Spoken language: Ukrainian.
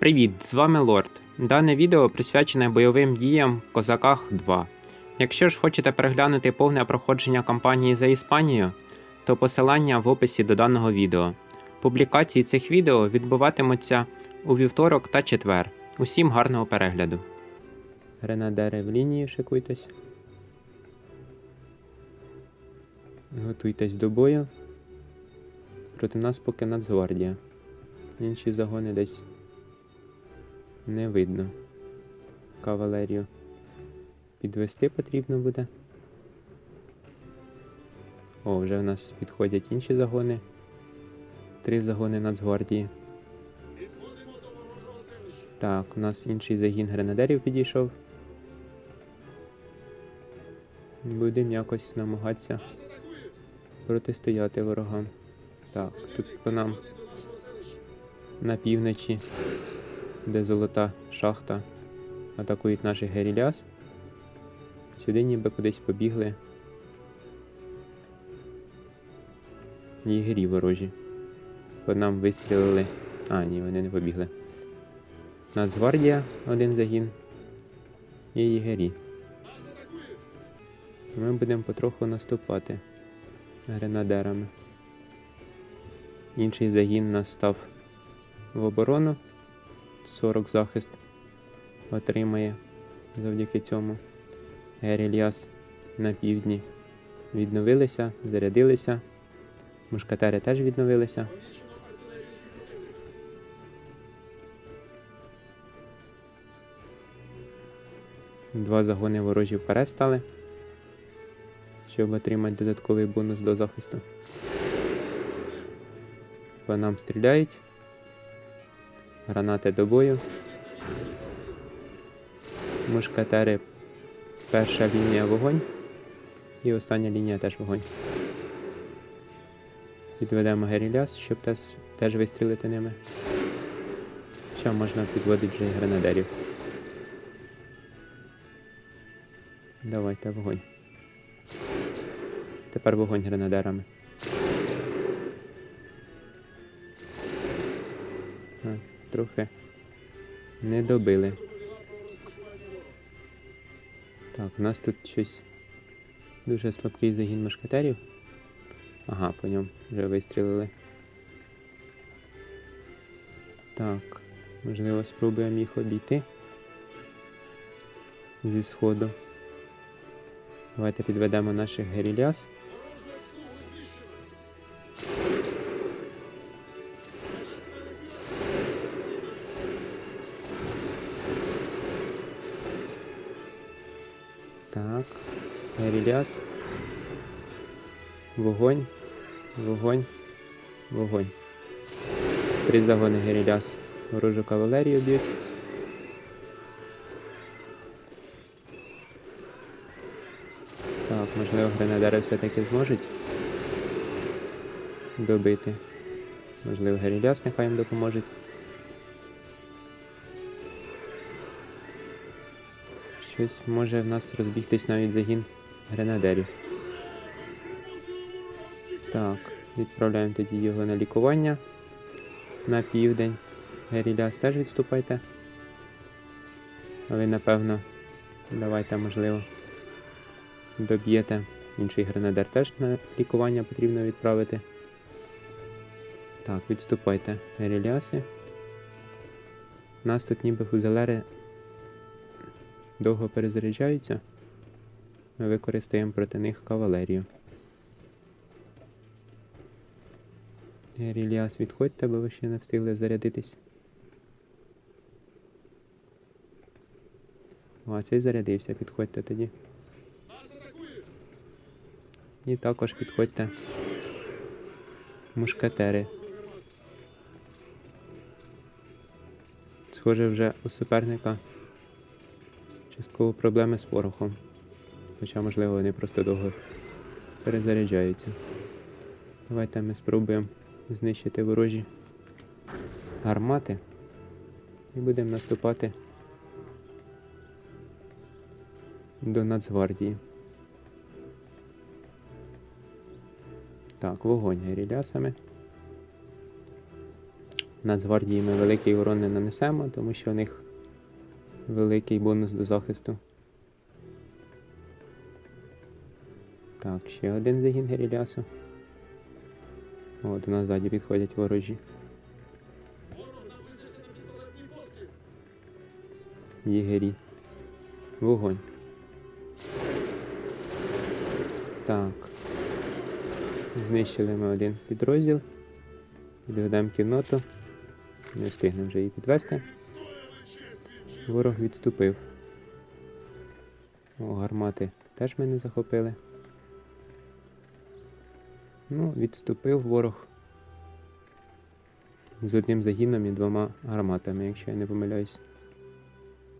Привіт, з вами Лорд. Дане відео присвячене бойовим діям Козаках 2. Якщо ж хочете переглянути повне проходження кампанії за Іспанію, то посилання в описі до даного відео. Публікації цих відео відбуватимуться у вівторок та четвер. Усім гарного перегляду. Гренадери в лінії шикуйтесь. Готуйтесь до бою. Проти нас поки Нацгвардія. Інші загони десь не видно. Кавалерію підвести потрібно буде. О, вже в нас підходять інші загони. Три загони Нацгвардії. Так, у нас інший загін гренадерів підійшов. Будемо якось намагатися протистояти ворогам. Так, тут по нам на півночі, де золота шахта, атакують наших геріляс. Сюди ніби кудись побігли. Єгері ворожі. По нам вистрілили. А, ні, вони не побігли. Нацгвардія один загін. І єгері. Ми будемо потроху наступати гренадерами. Інший загін нас став в оборону. 40 захист отримає завдяки цьому. Герільяс на півдні відновилися, зарядилися. Мушкатери теж відновилися. Два загони ворожі вперед стали, щоб отримати додатковий бонус до захисту. По нам стріляють. Гранати до бою. Мушкетери. Перша лінія вогонь. І остання лінія теж вогонь. Підведемо геріляс, щоб теж, теж вистрілити ними. Ще можна підводити вже і гренадерів. Давайте вогонь. Тепер вогонь гренадерами. А, трохи не добили. Так, у нас тут щось дуже слабкий загін мушкетерів. Ага, по ньому вже вистрілили. Так, можливо, спробуємо їх обійти зі сходу. Давайте підведемо наших геріляс. Так, геріляс. Вогонь, вогонь, вогонь. Три загони геріляс. Ворожу кавалерію б'ють. Так, можливо, гренадери все-таки зможуть добити. Можливо, геріляс нехай їм допоможе. Щось може в нас розбігтись навіть загін гренадерів. Так, відправляємо тоді його на лікування на південь. Геріляс теж відступайте. А ви, напевно, давайте, можливо, доб'єте. Інший гренадер теж на лікування потрібно відправити. Так, відступайте геріляси. Нас тут ніби фузелери довго перезаряджаються. Ми використаємо проти них кавалерію. Геріліас, відходьте, бо ви ще не встигли зарядитись. О, а цей зарядився, підходьте тоді. І також підходьте мушкетери. Схоже, вже у суперника частково проблеми з порохом. Хоча, можливо, вони просто довго перезаряджаються. Давайте ми спробуємо знищити ворожі гармати і будемо наступати до Нацгвардії. Так, вогонь герілясами. Нацгвардії ми великий урон не нанесемо, тому що у них великий бонус до захисту. Так, ще один загін Герілясу. О, до нас ззаді підходять ворожі. Єгері. Вогонь. Так. Знищили ми один підрозділ. Підведемо кінноту. Не встигнемо вже її підвести. Ворог відступив. О, гармати теж мене захопили. Ну, відступив ворог з одним загіном і двома гарматами, якщо я не помиляюсь.